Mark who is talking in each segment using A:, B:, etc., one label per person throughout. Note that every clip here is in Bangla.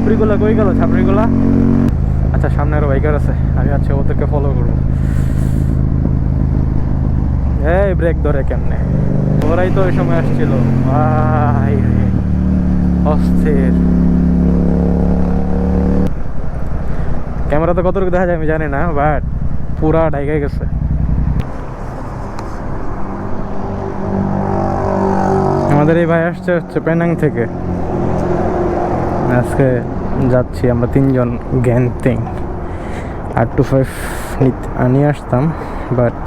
A: ছাপড়িগুলো কই গেল? ছাপড়িগুলা? আচ্ছা সামনে আরও বাইকার আছে। আমি আচ্ছা ওদেরকে ফলো করব। এই ব্রেক ধরে কেমনে? ওরাই তো ওই সময় আসছিল। ভাই, অস্থির। ক্যামেরাতে কতটুকু দেখা যায় আমি জানি না বাট পুরা ডাইগাই গেছে। আমাদের এই ভাই আসছে হচ্ছে পেনাং থেকে। আজকে যাচ্ছি, আমরা তিনজন গ্যান্তিং আর টু ফাইভ নিয়ে আসতাম বাট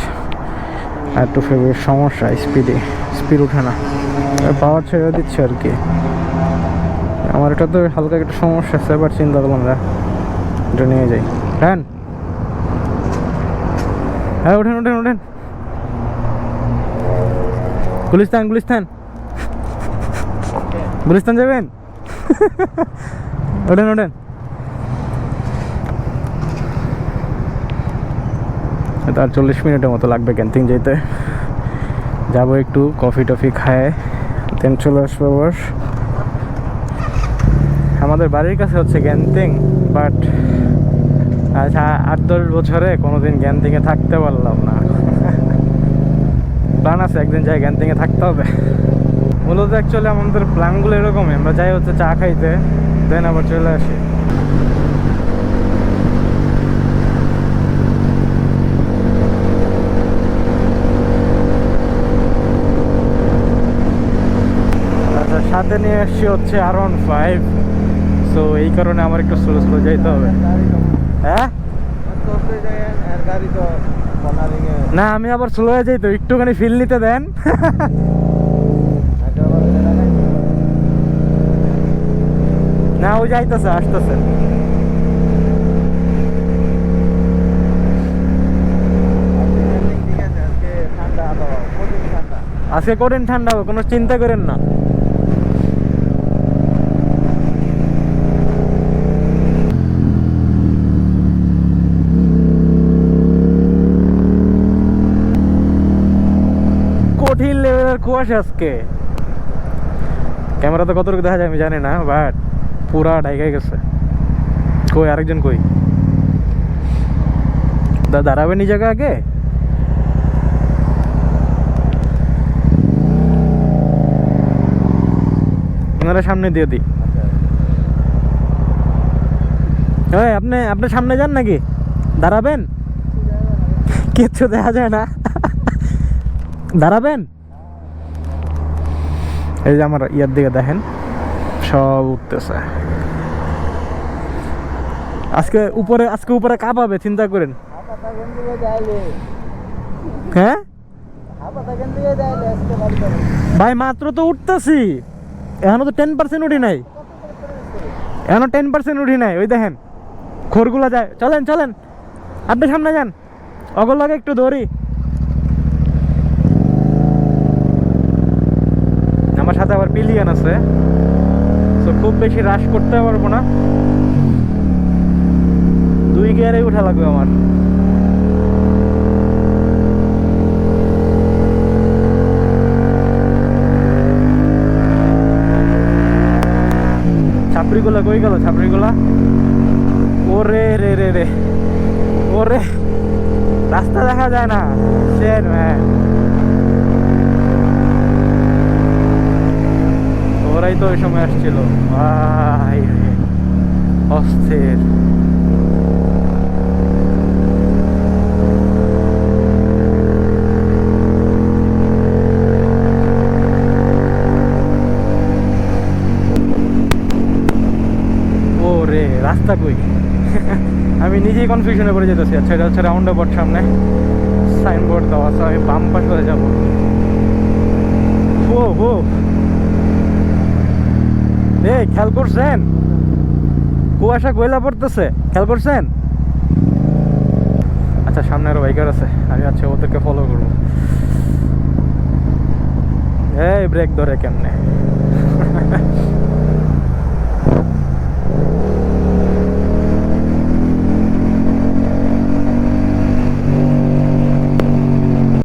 A: আর টু ফাইভের সমস্যা স্পিডে স্পিড ওঠে না। পাওয়ার ছেড়ে দিচ্ছে আর কি। আমার এটা তো হালকা একটু সমস্যা আছে বাট চিন্তা করলাম না এটা নিয়ে যাই। হ্যাঁ। হ্যাঁ ওঠেন ওঠেন ওঠেন। গুলিস্তান গুলিস্তান। গুলিস্তান যাবেন? ওঠেন ওঠেন। তার চল্লিশ মিনিটের মতো লাগবে ক্যান্টিন যেতে। যাব একটু কফি টফি খায়। দেন চলে আসব আবার। আমাদের বাড়ির কাছে হচ্ছে গ্যান্তিং বাট আচ্ছা আট, দশ বছরে কোনোদিন গ্যান্তিংয়ে থাকতে পারলাম না। প্ল্যান আছে একদিন যাই গ্যান্তিংয়ে থাকতে হবে। মূলত অ্যাকচুয়ালি আমাদের প্ল্যানগুলো এরকমই। আমরা যাই হচ্ছে চা খাইতে দেন আবার চলে আসি। আচ্ছা সাথে নিয়ে এসছি হচ্ছে আর ওয়ান ফাইভ সো এই কারণে আমার একটু স্লো স্লো যাইতে হবে। হ্যাঁ? না, আমি আবার স্লো হয়ে যাই তো, একটুখানি ফিল নিতে দেন। না ও যাইতেছে, আসতেছে। আজকে করেন ঠান্ডা হবে, কোনো চিন্তা করেন না। কঠিন লেভেলের কুয়াশা আজকে। ক্যামেরা তো কতটুকু দেখা যায় আমি জানি না বাট পুরা ডাইগাই গেছে। কই আরেকজন কই? দা দাঁড়াবেন এই জায়গা আগে? ওনারা সামনে দিয়ে দিই আপনি আপনি সামনে যান নাকি? দাঁড়াবেন কিচ্ছু দেখা যায় না। দাঁড়াবেন এই যে আমার ইয়ার দিকে দেখেন। সব উঠতেছে। আজকে উপরে আজকে উপরে কাঁপাবে চিন্তা করেন। হ্যাঁ? ভাই, মাত্র তো উঠতেছি। এখনও তো টেন পার্সেন্ট উঠি নাই। এখনও টেন পার্সেন্ট উঠি নাই, ওই দেখেন। খোরগুলা যায়। চলেন চলেন। আপনি সামনে যান। অগল লাগে একটু দৌড়ি। আমার সাথে আবার পিলিয়ন আছে। খুব বেশি রাশ করতে পারব না। দুই গিয়ারে উঠা লাগবে আমার। ছাপড়িগুলা কই গেল? ছাপড়িগুলা? ওরে রে রে রে। ওরে। রাস্তা দেখা যায় না। শের ম্যান ওরাই তো ওই সময় আসছিল। ভাই, অস্থির। রাস্তা কই? আমি নিজেই কনফিউশনে পড়ে যেতেছি। আচ্ছা এটা হচ্ছে রাউন্ড অ্যাবাউট সামনে। সাইনবোর্ড দেওয়া আছে, আমি বাম পাশ হয়ে যাব ও হো খেয়াল করছেন? কুয়াশা কয়লা পড়তেছে, খেয়াল করছেন? আচ্ছা সামনে আরও বাইকার আছে, আমি আচ্ছা ওদেরকে ফলো করব। এই ব্রেক ধরে কেমনে?